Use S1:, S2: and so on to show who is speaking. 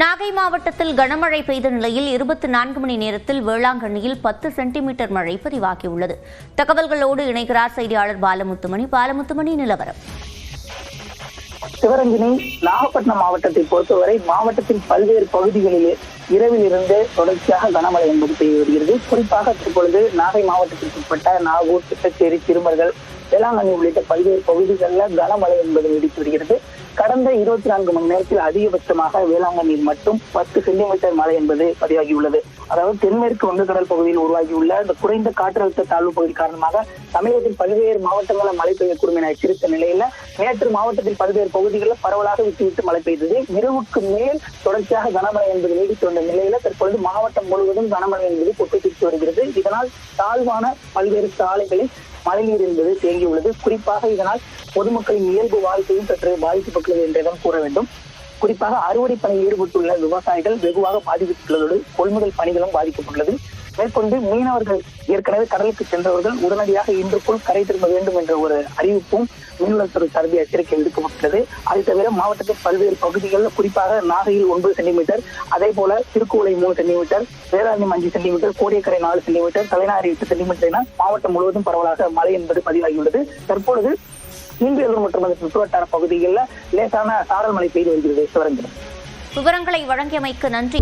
S1: நாகை மாவட்டத்தில் கனமழை பெய்த நிலையில் இருபத்தி நான்கு மணி நேரத்தில் வேளாங்கண்ணியில் பத்து சென்டிமீட்டர் மழை பதிவாகியுள்ளது. தகவல்களோடு இணைகிறார் செய்தியாளர் பாலமுத்துமணி. பாலமுத்துமணி நிலவரம்.
S2: சிவரஞ்சினி நாகப்பட்டினம் மாவட்டத்தை பொறுத்தவரை மாவட்டத்தின் பல்வேறு பகுதிகளிலே இரவில் இருந்து தொடர்ச்சியாக கனமழை என்பது பெய்து வருகிறது. குறிப்பாக தற்பொழுது நாகை மாவட்டத்திற்கு உட்பட்ட நாகூர் திட்டச்சேரி திருமர்கள் வேளாங்கண்ணி உள்ளிட்ட பல்வேறு பகுதிகளில் கனமழை என்பது நீடித்து வருகிறது. கடந்த இருபத்தி நான்கு மணி நேரத்தில் அதிகபட்சமாக வேளாங்கண்ணியில் மட்டும் பத்து சென்டிமீட்டர் மழை என்பது பதிவாகியுள்ளது. அதாவது தென்மேற்கு வங்கக்கடல் பகுதியில் உருவாகியுள்ள இந்த குறைந்த காற்றழுத்த தாழ்வு பகுதி காரணமாக தமிழகத்தின் பல்வேறு மாவட்டங்களில் மழை பெய்யக்கூடும் என எச்சரித்த நிலையில நேற்று மாவட்டத்தின் பல்வேறு பகுதிகளில் பரவலாக விட்டுவிட்டு மழை பெய்தது. இரவுக்கு மேல் தொடர்ச்சியாக கனமழை என்பது நீடித்து வந்த நிலையில தற்பொழுது மாவட்டம் முழுவதும் கனமழை என்பது கொட்டித்திட்டு வருகிறது. இதனால் தாழ்வான பல்வேறு சாலைகளில் மழைநீர் என்பது தேங்கியுள்ளது. குறிப்பாக இதனால் பொதுமக்களின் இயல்பு வாழ்க்கையும் சற்று பாதிக்கப்பட்டுள்ளது என்றுதான் கூற வேண்டும். குறிப்பாக அறுவடை பணியில் ஈடுபட்டுள்ள விவசாயிகள் வெகுவாக பாதிக்கப்பட்டுள்ளதோடு கொள்முதல் பணிகளும் பாதிக்கப்பட்டுள்ளது. மேற்கொண்டு மீனவர்கள் ஏற்கனவே கடலுக்கு சென்றவர்கள் உடனடியாக இன்றுக்குள் கரை திரும்ப வேண்டும் என்ற ஒரு அறிவிப்பும் மீனவர்துறை சார்பில் எச்சரிக்கை விடுக்கப்பட்டுள்ளது. அதை தவிர மாவட்டத்தின் பல்வேறு பகுதிகளில் குறிப்பாக நாகையில் ஒன்பது சென்டிமீட்டர் அதே போல திருக்குவளை மூணு சென்டிமீட்டர் வேளாண்மை அஞ்சு சென்டிமீட்டர் கோடியக்கரை நாலு சென்டிமீட்டர் தலைநாறு எட்டு சென்டிமீட்டர் என மாவட்டம் முழுவதும் பரவலாக மழை என்பது பதிவாகியுள்ளது. தற்பொழுது கீழ்வேலூர் மற்றும் அதன் சுற்றுவட்டார பகுதிகளில் லேசான சாரல் மழை பெய்து வருகிறது. சிவரஞ்சன்
S1: விவரங்களை வழங்கியமைக்கு நன்றி.